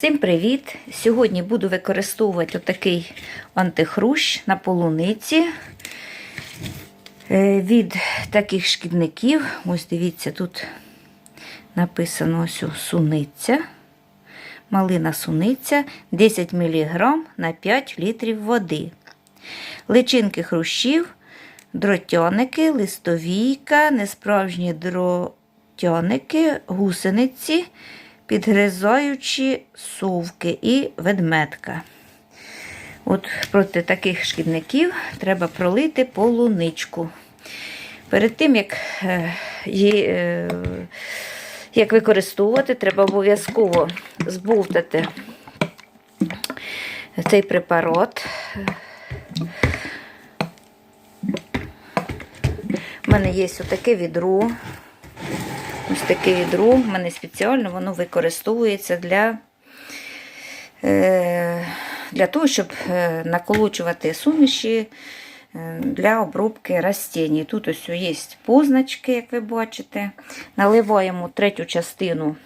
Всім привіт! Сьогодні буду використовувати отакий антихрущ на полуниці Е, від таких шкідників. Ось дивіться, тут написано ось суниця. Малина суниця 10 мг на 5 літрів води. Личинки хрущів, дротяники, листовійка, несправжні дротяники, гусениці, підгризаючі совки і ведметка. От проти таких шкідників треба пролити полуничку. Перед тим, як, е, її, е, як використовувати, треба обов'язково збовтати цей препарат. У мене є отаке відро. Ось таке відро. У мене спеціально воно використовується для, е, для того, щоб е, наколочувати суміші е, для обробки растінь. Тут ось є позначки, як ви бачите. Наливаємо третю частину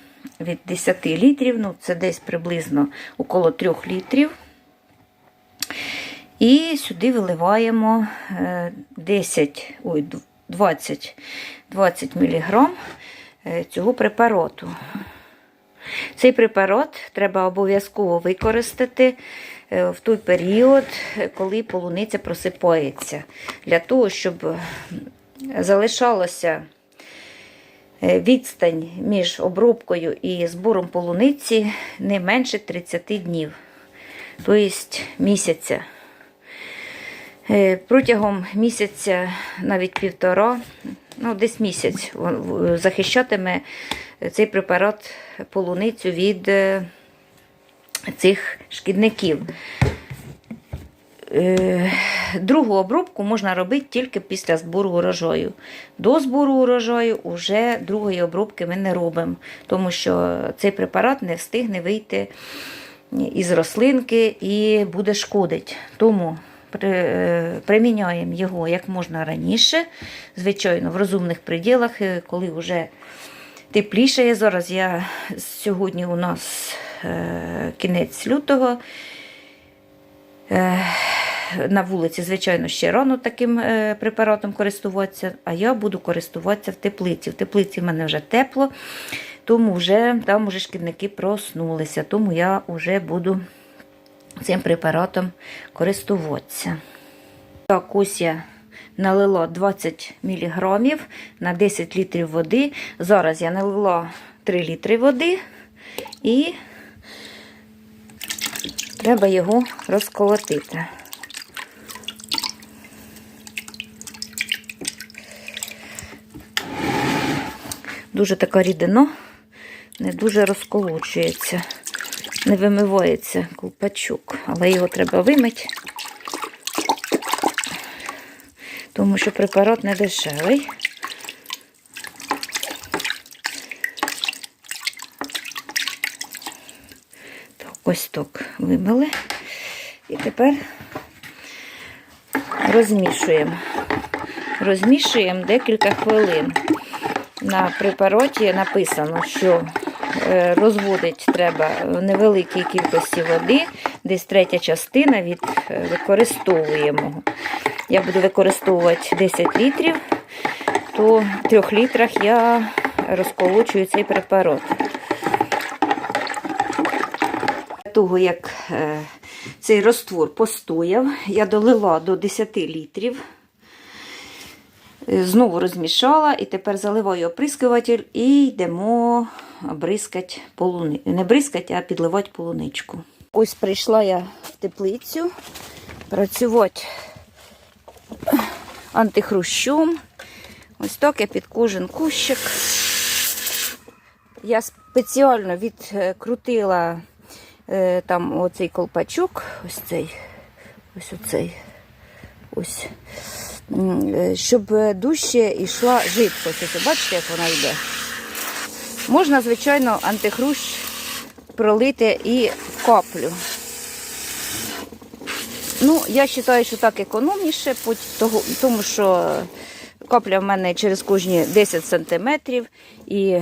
від 10 літрів, ну це десь приблизно около 3 літрів. І сюди виливаємо е, 10, ой, 20, 20 мг цього препарату. Цей препарат треба обов'язково використати е, в той період, коли полуниця просипається, для того, щоб залишалося е, відстань між обробкою і збором полуниці не менше 30 днів, тобто місяця. Е, Протягом місяця, навіть півтора, ну десь місяць, захищатиме цей препарат полуницю від е, цих шкідників. Е, Другу обробку можна робити тільки після збору урожаю. До збору урожаю вже другої обробки ми не робимо, тому що цей препарат не встигне вийти із рослинки і буде шкодить. Тому приміняємо його як можна раніше, звичайно, в розумних приділах, коли вже тепліше. Зараз я сьогодні у нас е, кінець лютого. Е, на вулиці, звичайно, ще рано таким е, препаратом користуватися, а я буду користуватися в теплиці. В теплиці в мене вже тепло, тому вже там вже шкідники проснулися, тому я вже буду цим препаратом користуватися. Так, ось я налила 20 мг на 10 літрів води. Зараз я налила 3 літри води і треба його розколотити. Дуже така рідина, не дуже розколочується не вимивається колпачок, але його треба вимити, тому що препарат не дешевий. Так, ось так вимили. І тепер розмішуємо. Розмішуємо декілька хвилин. На препараті написано, що розводить треба в невеликій кількості води, десь третя частина від е, використовуємо. Я буду використовувати 10 літрів, то в 3 літрах я розколочую цей препарат. Для того, як е, цей роствор постояв, я долила до 10 літрів. Знову розмішала і тепер заливаю оприскуватель і йдемо бризкати полуни... Не бризкати, а підливати полуничку. Ось прийшла я в теплицю працювати антихрущом. Ось так я під кожен кущик. Я спеціально відкрутила е, там оцей колпачок, ось цей, ось оцей, ось, е, щоб дужче йшла жидкость. Ось, бачите, як вона йде. Можна, звичайно, антихрущ пролити і в каплю. Ну, я вважаю, що так економніше, тому що капля в мене через кожні 10 см і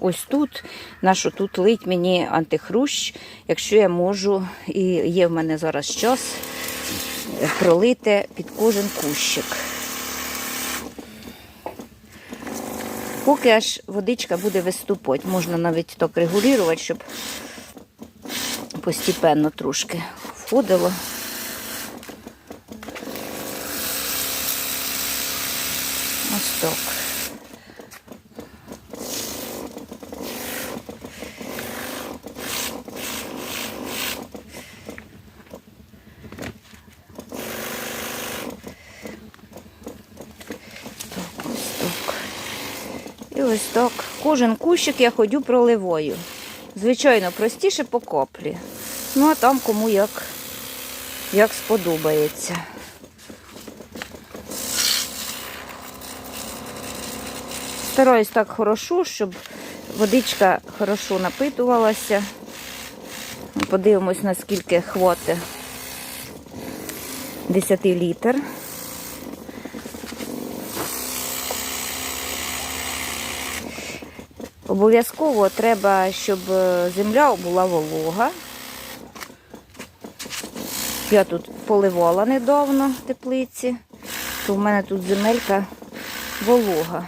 ось тут, на що тут лить мені антихрущ, якщо я можу, і є в мене зараз час пролити під кожен кущик. Поки аж водичка буде виступати, можна навіть так регулювати, щоб постепенно трошки входило ось так. І ось так. Кожен кущик я ходю проливою. Звичайно, простіше по коплі. Ну, а там кому як, як сподобається. Стараюсь так хорошо, щоб водичка хорошо напитувалася. Подивимось, наскільки хватить 10 літр. Обов'язково треба, щоб е, земля була волога. Я тут поливала недавно теплиці, то в мене тут земелька волога.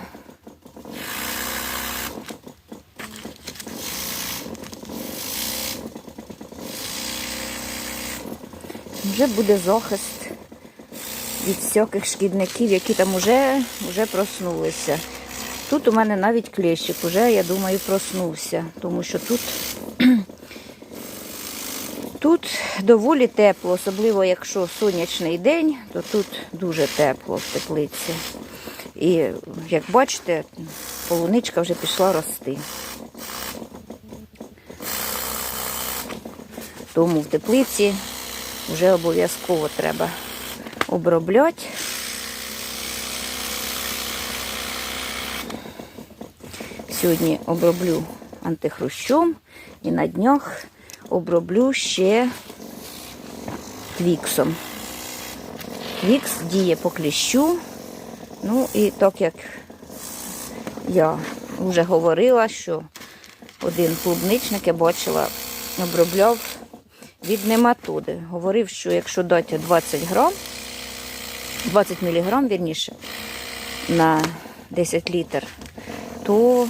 Вже буде захист від всяких шкідників, які там вже, вже проснулися. Тут у мене навіть клещик уже, я думаю, проснувся, тому що тут, тут доволі тепло, особливо якщо сонячний день, то тут дуже тепло в теплиці. І як бачите, полуничка вже пішла рости. Тому в теплиці вже обов'язково треба обробляти. Сьогодні оброблю антихрущом і на днях оброблю ще твіксом. Твікс діє по кліщу. Ну і так як я вже говорила, що один клубничник я бачила, обробляв від нематоди. Говорив, що якщо дати 20 грам, 20 мг, вірніше, на 10 літр, то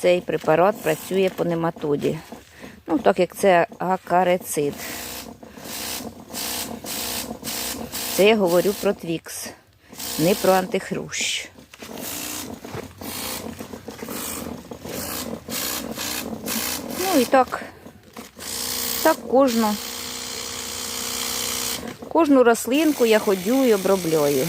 цей препарат працює по нематоді. Ну, так як це акарецид. Це я говорю про твікс, не про антихрущ. Ну і так, так кожну, кожну рослинку я ходю і обробляю.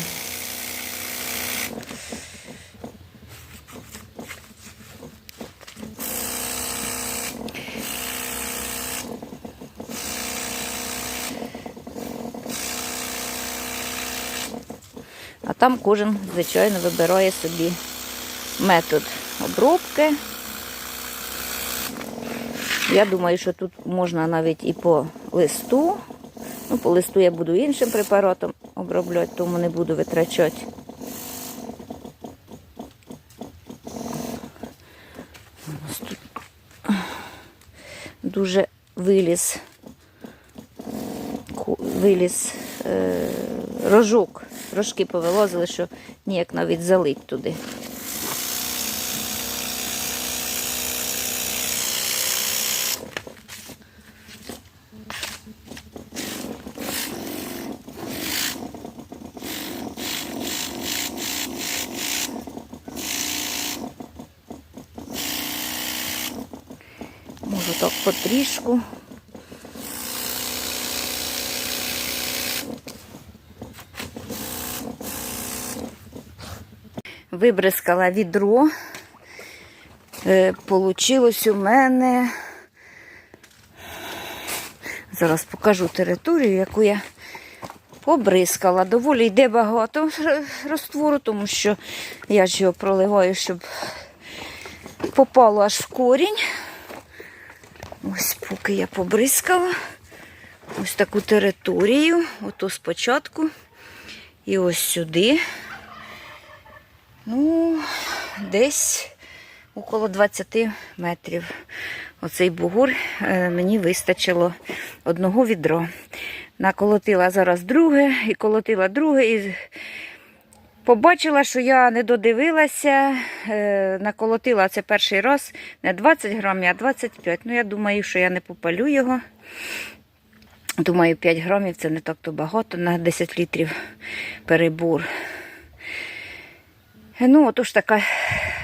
А там кожен, звичайно, вибирає собі метод обробки. Я думаю, що тут можна навіть і по листу. Ну, по листу я буду іншим препаратом обробляти, тому не буду витрачати. Ось тут Дуже виліз, виліз е, рожок. Рожки повилазили, що ніяк навіть залить туди. Можу так потрішку. Вибризкала відро. Е, Получилось у мене. Зараз покажу територію, яку я побризкала. Доволі йде багато розтвору, тому що я ж його проливаю, щоб попало аж в корінь. Ось поки я побризкала ось таку територію, ото спочатку і ось сюди. Ну, десь около 20 метрів. Оцей бугур е, мені вистачило одного відро. Наколотила зараз друге і колотила друге. І побачила, що я не додивилася, е, наколотила це перший раз не 20 грамів, а 25. Ну, я думаю, що я не попалю його. Думаю, 5 грамів це не так-то багато на 10 літрів перебор. Ну, отож така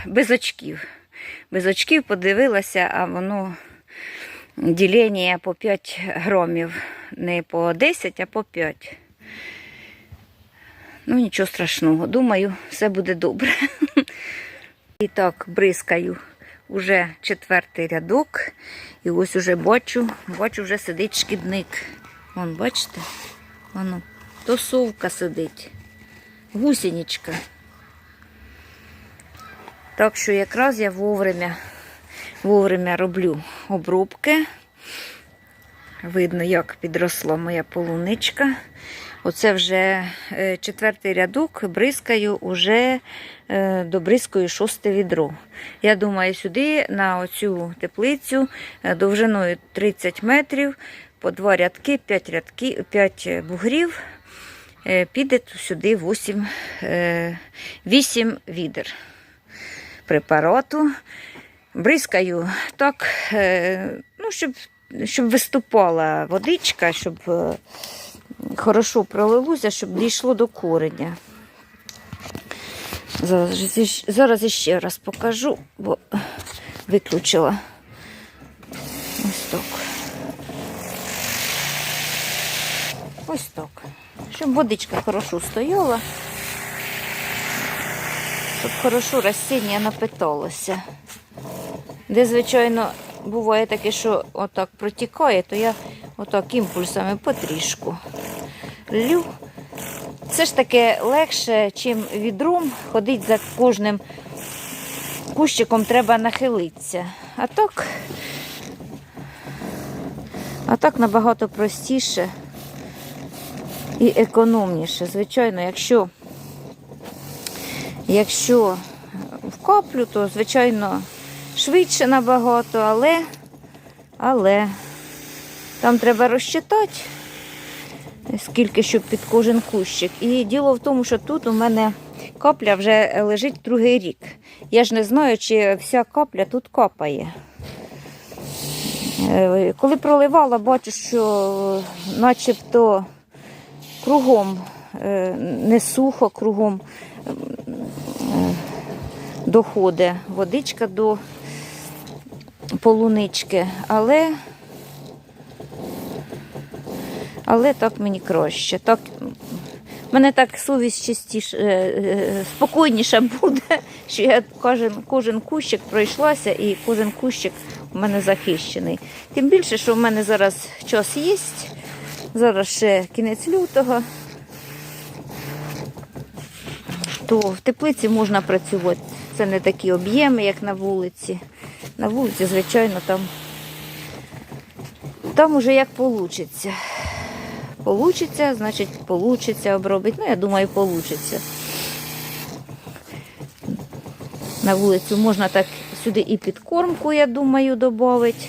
без очків. Без очків подивилася, а воно ділення по 5 грамів. Не по 10, а по 5. Ну, нічого страшного. Думаю, все буде добре. І так, бризкаю уже четвертий рядок. І ось уже бачу, бачу, вже сидить шкідник. Вон, бачите? Воно, то совка сидить. Гусеничка. Так що якраз я вовремя, вовремя роблю обробки. Видно, як підросла моя полуничка. Оце вже е, четвертий рядок, бризкаю, уже е, добризкаю шосте відро. Я думаю, сюди на оцю теплицю е, довжиною 30 метрів, по два рядки, 5, рядки, 5 бугрів, піде сюди 8, 8 відер препарату. Бризкаю так, е, ну, щоб, щоб виступала водичка, щоб е, хорошо пролилося, щоб дійшло до кореня. Зараз, зараз іще раз покажу, бо виключила. Ось так. Ось так. Щоб водичка хорошо стояла щоб хорошо растіння напиталося. Де, звичайно, буває таке, що отак протікає, то я отак імпульсами потрішку лю. Це ж таке легше, чим відром. Ходить за кожним кущиком треба нахилитися. А так, а так набагато простіше і економніше. Звичайно, якщо Якщо в каплю, то, звичайно, швидше набагато, але, але там треба розчитати, скільки щоб під кожен кущик. І діло в тому, що тут у мене капля вже лежить другий рік. Я ж не знаю, чи вся капля тут капає. Е, Коли проливала, бачу, що начебто кругом е, не сухо, кругом доходить водичка до полунички, але, але так мені краще. Так, мене так совість частіше, е, е, спокійніша буде, що я кожен, кожен кущик пройшлася і кожен кущик у мене захищений. Тим більше, що в мене зараз час є, зараз ще кінець лютого то в теплиці можна працювати. Це не такі об'єми, як на вулиці. На вулиці, звичайно, там там уже як вийде. Получиться, значить, получиться обробити. Ну, я думаю, получиться. На вулицю можна так сюди і підкормку, я думаю, додати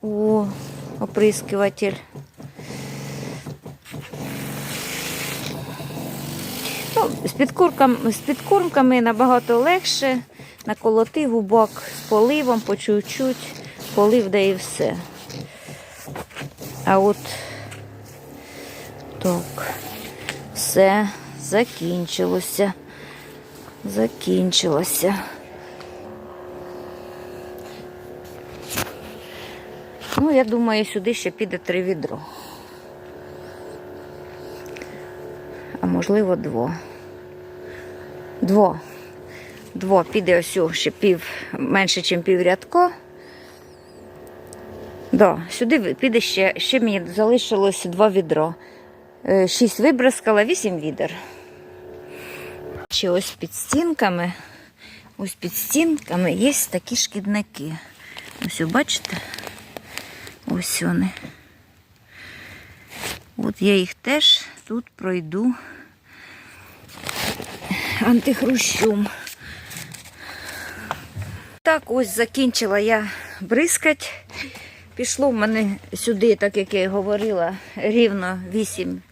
у оприскуватель. З, підкорками, з підкормками набагато легше. Наколотив у бок з поливом, по чуть-чуть, полив да і все. А от так, все закінчилося. Закінчилося. Ну, я думаю, сюди ще піде три відро. а можливо дво. Дво. Дво піде ось ще пів, менше, ніж пів рядка. Да, сюди піде ще, ще мені залишилось два відро. Е, Шість вибризкала, вісім відер. Ще ось під стінками, ось під стінками є такі шкідники. Ось, бачите? Ось вони. От я їх теж тут пройду антихрущом. так, ось закінчила я бризкать. Пішло в мене сюди, так як я й говорила, рівно 8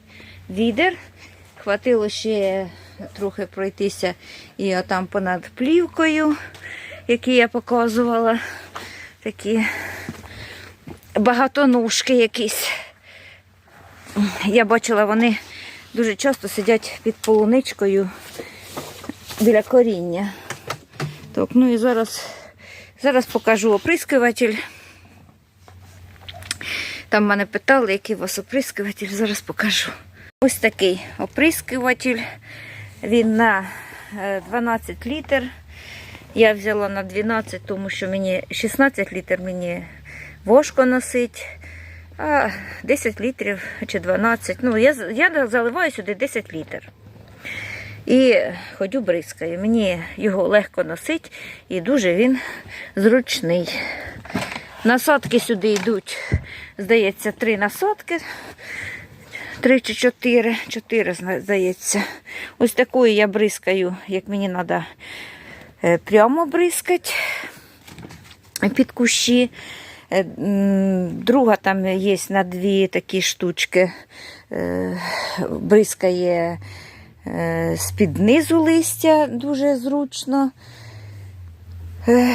відер. Хватило ще трохи пройтися і отам понад плівкою, які я показувала. Такі багатоножки якісь. Я бачила, вони дуже часто сидять під полуничкою біля коріння. Так, ну і зараз, зараз покажу оприскуватель. Там мене питали, який у вас оприскуватель, зараз покажу. Ось такий оприскуватель. Він на е, 12 літр. Я взяла на 12, тому що мені 16 літр мені важко носить. А 10 літрів чи 12. Ну, я, я заливаю сюди 10 літр. І ходю бризкаю. Мені його легко носить і дуже він зручний. Насадки сюди йдуть, здається, три насадки. Три чи чотири. Чотири, здається. Ось такою я бризкаю, як мені треба прямо бризкати під кущі. Е, Друга там є на дві такі штучки. Е, Бризкає е, з-під низу листя дуже зручно. Е,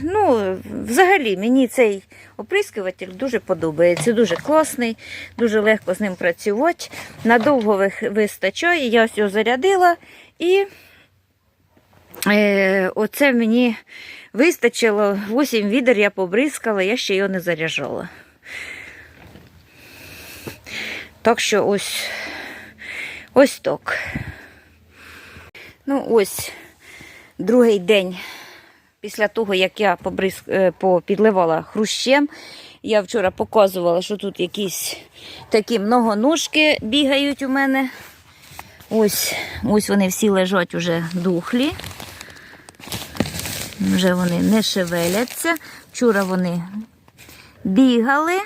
Ну, взагалі, мені цей оприскуватель дуже подобається. Дуже класний, дуже легко з ним працювати. Надовго вистачає. Я ось його зарядила і е, оце мені вистачило. 8 відер я побризкала, я ще його не заряджала. Так що ось ось так. Ну, ось другий день після того, як я побриз... е, попідливала хрущем, я вчора показувала, що тут якісь такі многоножки бігають у мене. Ось, ось вони всі лежать уже духлі. Вже вони не шевеляться. Вчора вони бігали,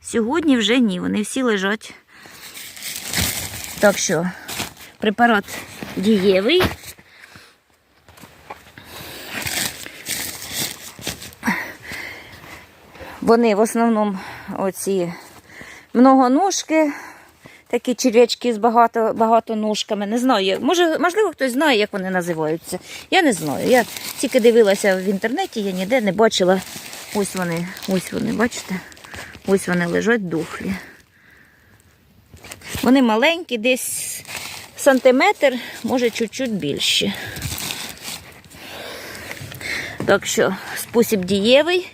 сьогодні вже ні, вони всі лежать. Так що препарат дієвий. Вони в основному оці многоножки, такі черв'ячки з багато, багатоножками. Не знаю, може, можливо, хтось знає, як вони називаються. Я не знаю. Я тільки дивилася в інтернеті, я ніде не бачила. Ось вони, ось вони, бачите? Ось вони лежать духлі. Вони маленькі, десь сантиметр, може чуть-чуть більше. Так що спосіб дієвий.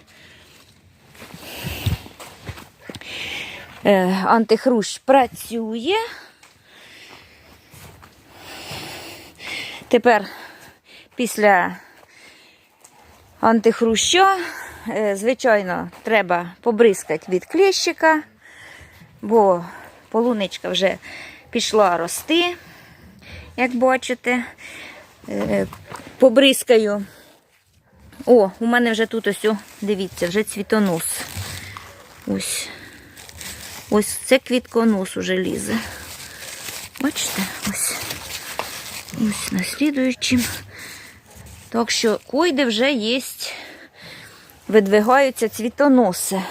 Е, антихрущ працює. Тепер після антихруща, е, звичайно, треба побризкати від кліщика, бо полуничка вже пішла рости, як бачите. Е, Побризкаю. О, у мене вже тут ось, дивіться, вже цвітонос. Ось. Ось це квітконос уже лізе. Бачите? Ось. Ось наслідуючим. Так що койде вже є, видвигаються цвітоноси.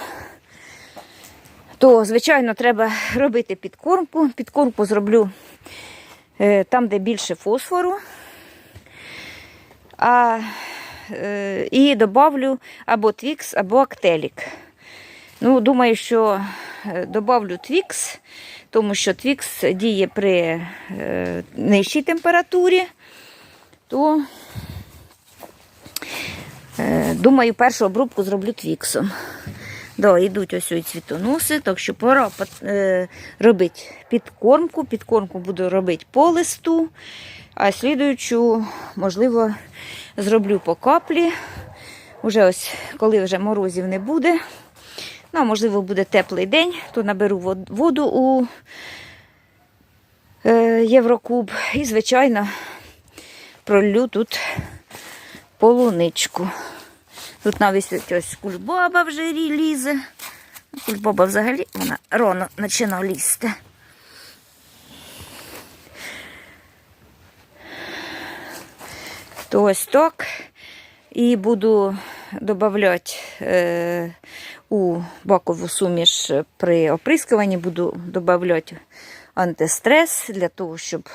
То, звичайно, треба робити підкормку. Підкормку зроблю е, там, де більше фосфору. А, е, і додавлю або твікс, або актелік. Ну, думаю, що е, добавлю твікс, тому що твікс діє при нижчій температурі, то думаю, першу обробку зроблю твіксом. Да, йдуть ось ці цвітоноси, так що пора е, робити підкормку. Підкормку буду робити по листу, а слідуючу, можливо, зроблю по каплі. Уже ось, коли вже морозів не буде. Ну, можливо, буде теплий день, то наберу воду у е, Єврокуб і, звичайно, пролью тут полуничку. Тут навіть ось кульбаба вже лізе. Кульбаба взагалі вона рано починає лізти. То ось так. І буду додавати е, у бакову суміш при оприскуванні, буду додавати антистрес для того, щоб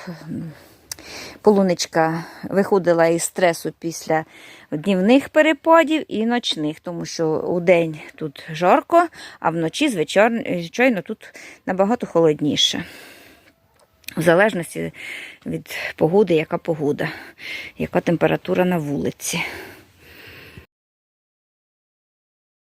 полуничка виходила із стресу після днівних перепадів і ночних, тому що у день тут жарко, а вночі, звичайно, тут набагато холодніше. В залежності від погоди, яка погода, яка температура на вулиці.